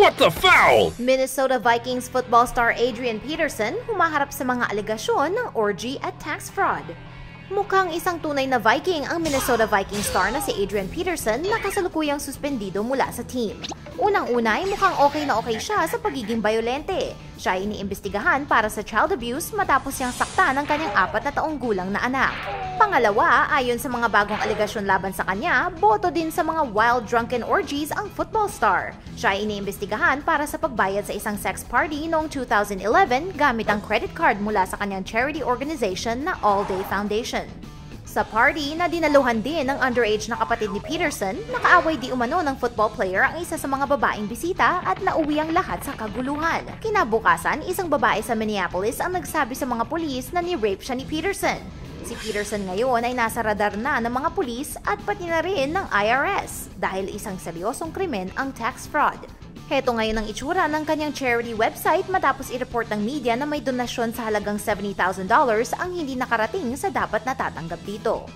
What the foul? Minnesota Vikings football star Adrian Peterson humaharap sa mga alegasyon ng orgy at tax fraud. Mukhang isang tunay na Viking ang Minnesota Vikings star na si Adrian Peterson na kasalukuyang suspendido mula sa team. Unang-una ay mukhang okay na okay siya sa pagiging bayolente. Siya ay iniimbestigahan para sa child abuse matapos siyang sakta ng kanyang apat na taong gulang na anak. Pangalawa, ayon sa mga bagong alegasyon laban sa kanya, boto din sa mga wild drunken orgies ang football star. Siya ay iniimbestigahan para sa pagbayad sa isang sex party noong 2011 gamit ang credit card mula sa kanyang charity organization na All Day Foundation. Sa party na dinaluhan din ng underage na kapatid ni Peterson, nakaaway di umano ng football player ang isa sa mga babaeng bisita at nauwi ang lahat sa kaguluhan. Kinabukasan, isang babae sa Minneapolis ang nagsabi sa mga pulis na ni-rape siya ni Peterson. Si Peterson ngayon ay nasa radar na ng mga pulis at pati na rin ng IRS dahil isang seryosong krimen ang tax fraud. Heto ngayon ang itsura ng kanyang charity website matapos i-report ng media na may donasyon sa halagang $70,000 ang hindi nakarating sa dapat natatanggap dito.